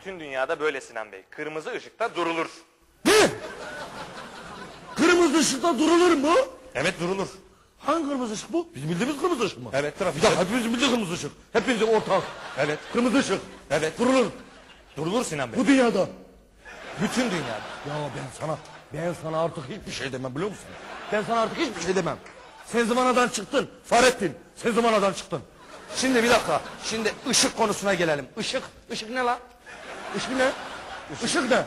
bütün dünyada böyle Sinan Bey. Kırmızı ışıkta durulur. Ne? Kırmızı ışıkta durulur mu? Evet durulur. Hangi kırmızı ışık bu? Bizim bildiğimiz kırmızı ışık mı? Evet, trafik. Dakika hepimizin bildiği kırmızı ışık. Hepimizin ortak. Evet. Kırmızı ışık. Evet. Durulur. Durulur Sinan Bey. Bu dünyada. Bütün dünyada. Ya ben sana, ben sana artık hiçbir şey demem biliyor musun? Ben sana artık hiçbir şey demem. Sen zamanadan çıktın. Fahrettin. Sen zamanadan çıktın. Şimdi bir dakika. Şimdi ışık konusuna gelelim. Işık, ışık ne lan? Işık ne? Işık ne?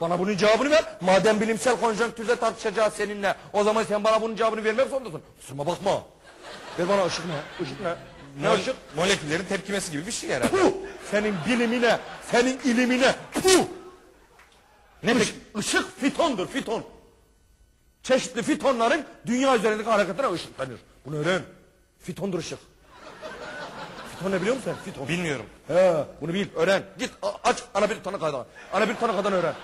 Bana bunun cevabını ver. Madem bilimsel konjonktürde tartışacağız seninle. O zaman sen bana bunun cevabını vermek zorundasın. Kusuruma bakma. Ver bana ışık ne? Işık ne? Ne Mol- ışık? Moleküllerin tepkimesi gibi bir şey herhalde. Puh! Senin bilimine, senin ilimine. Puh! Ne Iş, peki? ışık fitondur, fiton. Çeşitli fitonların dünya üzerindeki hareketine ışık denir. Bunu öğren. Fitondur ışık. Fiton ne biliyor musun sen? Fiton. Bilmiyorum. He, bunu bil, öğren. Git a- aç ana bir tane kadar. Ana bir tane kadar öğren.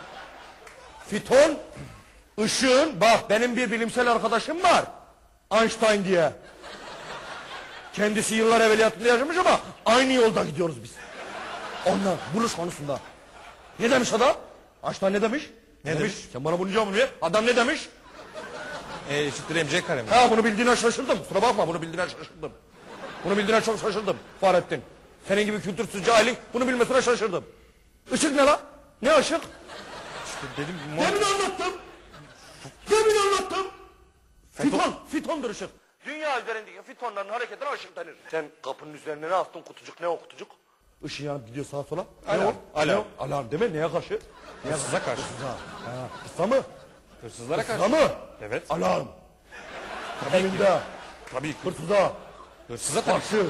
Fiton, ışığın, bak benim bir bilimsel arkadaşım var. Einstein diye. Kendisi yıllar evvel hayatında yaşamış ama aynı yolda gidiyoruz biz. Ondan, buluş konusunda. Ne demiş adam? Einstein ne demiş? Ne demiş? Sen bana bunun cevabını ver. Adam ne demiş? E eşittir MC kare mi? Ha bunu bildiğine şaşırdım. Kusura bakma bunu bildiğine şaşırdım. Bunu bildiğine çok şaşırdım Fahrettin. Senin gibi kültürsüz cahilin bunu bilmesine şaşırdım. Işık ne lan? Ne ışık? İşte dedim Demin anlattım. Demin anlattım. Fiton. Fitondur ışık. Dünya üzerindeki fitonların hareketine ışık denir. Sen kapının üzerine ne astın kutucuk ne o kutucuk? Işın yanıp gidiyor sağa sola. Ne Alarm, o? alarm. Ne o? Alarm değil mi? Neye karşı? Hırsıza karşı. Hırsıza. Ha, Hırsıza mı? Hırsızlara Hırsıza karşı. mı? Evet. Alarm. Evinde. Tabii ki. Hırsıza. Hırsıza. Karşı.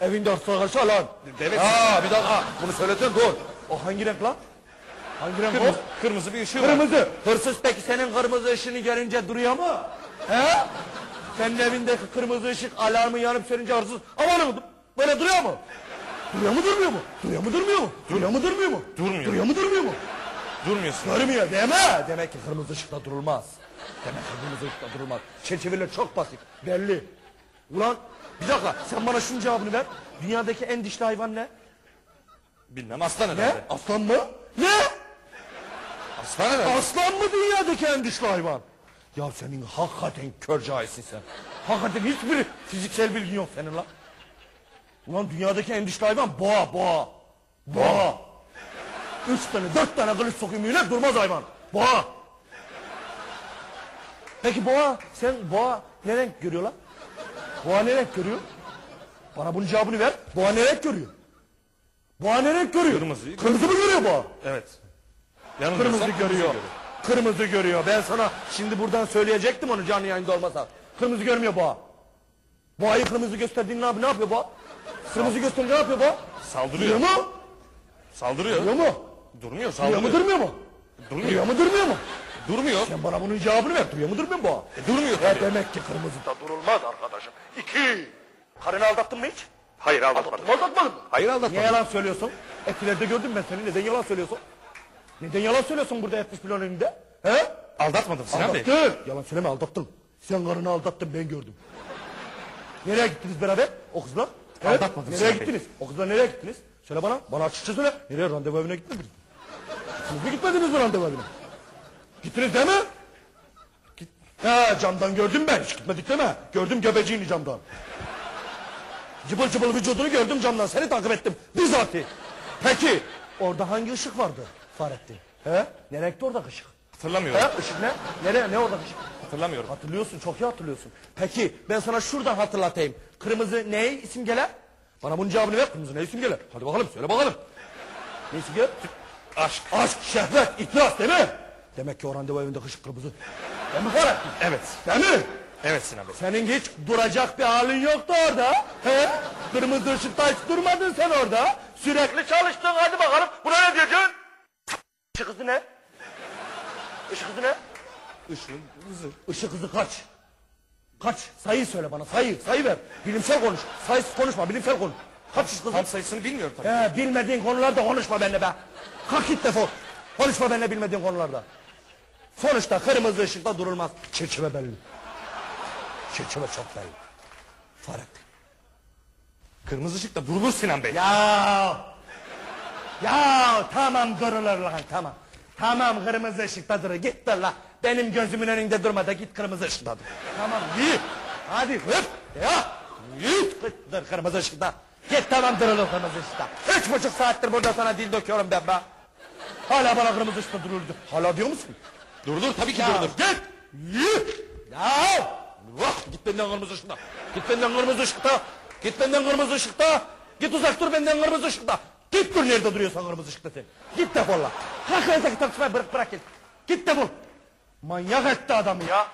Evinde karşı alarm. Evet. Ha bir dakika. Bunu söyledin dur. O hangi renk lan? Hangi renk Kırmızı, o? kırmızı bir ışığı var. Kırmızı. Hırsız peki senin kırmızı ışığını görünce duruyor mu? He? Senin evindeki kırmızı ışık alarmı yanıp sönünce hırsız aman böyle duruyor mu? Duruyor mu durmuyor mu? Duruyor mu durmuyor mu? Duruyor mu durmuyor mu? Durmuyor. Duruyor mu durmuyor mu? Durmuyorsun. Durmuyor deme. Demek ki kırmızı ışıkta durulmaz. Demek ki kırmızı ışıkta durulmaz. Çerçeveler çok basit. Belli. Ulan bir dakika sen bana şunun cevabını ver. Dünyadaki en dişli hayvan ne? Bilmem aslan Ne? herhalde. Aslan mı? Ne? Aslan herhalde. Aslan mı dünyadaki en dişli hayvan? Ya senin hakikaten kör cahilsin sen. Hakikaten hiçbir fiziksel bilgin yok senin lan. Ulan dünyadaki en dişli hayvan boğa, boğa. Boğa. Üç tane, dört tane kılıç sokayım yine durmaz hayvan. Boğa. Peki boğa, sen boğa ne renk görüyor lan? Boğa ne renk görüyor? Bana bunun cevabını ver. Boğa ne renk görüyor? Boğa ne renk görüyor? Kırmızıyı- Kırmızı mı görüyor boğa? Evet. Yanılmıyorsam Kırmızı görüyor. Kırmızı görüyor. Ben sana şimdi buradan söyleyecektim onu canlı yayında olmasa. Kırmızı görmüyor boğa. Boğayı kırmızı gösterdiğin ne yapıyor? Ne yapıyor boğa? Kırmızı gösterince ne yapıyor boğa? Saldırıyor. Duruyor mu? Saldırıyor. Duruyor mu? Durmuyor Duruyor saldırıyor. mu durmuyor mu? Durmuyor. Duruyor mu durmuyor mu? Durmuyor. Sen bana bunun cevabını ver. Duruyor mu durmuyor mu boğa? E, durmuyor tabii. demek ki kırmızıda durulmaz arkadaşım. İki. Karını aldattın mı hiç? Hayır aldatmadım. Aldattın mı aldatmadın mı? Hayır aldatmadım. Niye yalan söylüyorsun? Etkilerde gördüm ben seni. Neden yalan söylüyorsun? Neden yalan söylüyorsun burada 70 milyon önünde? He? Aldatmadım Sinan Bey. Aldattın. Yalan söyleme aldattın. Sen karını aldattın ben gördüm. Nereye gittiniz beraber o kızla? He? Aldatmadım Nereye Sinan Bey. gittiniz? O kızla nereye gittiniz? Söyle bana. Bana açıkça söyle. Nereye randevu evine gitmediniz mi? Gittiniz mi gitmediniz mi randevu evine? Gittiniz değil mi? He camdan gördüm ben. Hiç gitmedik deme. Gördüm göbeciğini camdan. Cıbıl cıbıl vücudunu gördüm camdan. Seni takip ettim. Bizatihi. Peki. Orada hangi ışık vardı Fahrettin? He? Ne renkte orada ışık? Hatırlamıyorum. He? Işık ne? Nereye? Ne orada ışık? Hatırlamıyorum. Hatırlıyorsun, çok iyi hatırlıyorsun. Peki, ben sana şuradan hatırlatayım. Kırmızı ne isim gelir? Bana bunun cevabını ver. Kırmızı ne isim gelir? Hadi bakalım, söyle bakalım. Ne isim gelir? Aşk. Aşk, şehvet, iflas değil mi? Demek ki o randevu evinde ışık kırmızı. Değil mi Fahrettin? Evet. Değil mi? Evet Sinan Bey. Senin hiç duracak bir halin yoktu orada. He? Kırmızı ışıkta hiç durmadın sen orada. Sürekli çalıştın hadi bakalım. Buna ne diyeceksin? Işık hızı ne? Işık hızı ne? Işığın hızı. Işık hızı kaç? Kaç? Sayı söyle bana sayı. Sayı ver. Bilimsel konuş. Sayısız konuşma bilimsel konuş. Kaç ışık hızı? Tam sayısını bilmiyorum tabii. He, bilmediğin konularda konuşma benimle be. Kalk git defol. Konuşma benimle bilmediğin konularda. Sonuçta kırmızı ışıkta durulmaz. Çerçeve belli. Çerçeve çok belli. Fahrettin. Kırmızı ışıkta durulur Sinan Bey. Ya Ya tamam durulur lan tamam. Tamam kırmızı ışıkta dur. Git dur la. Benim gözümün önünde durma da git kırmızı ışıkta dur. Tamam iyi. Hadi hıp. Ya. İyi. Dur kırmızı ışıkta. Git tamam durulur kırmızı ışıkta. Üç buçuk saattir burada sana dil döküyorum ben be. Hala bana kırmızı ışıkta dururdu. Hala diyor musun? Durdur tabii ki Ya durdur. git. İyi. Ya. Vah git benden kırmızı ışıkta. Git benden kırmızı ışıkta. Git benden kırmızı ışıkta. Git uzak dur benden kırmızı ışıkta. Git dur nerede duruyorsan kırmızı ışıkta sen. Git defol lan. Kalk öteki tartışmayı bırak bırak git. Git defol. Manyak etti adamı ya.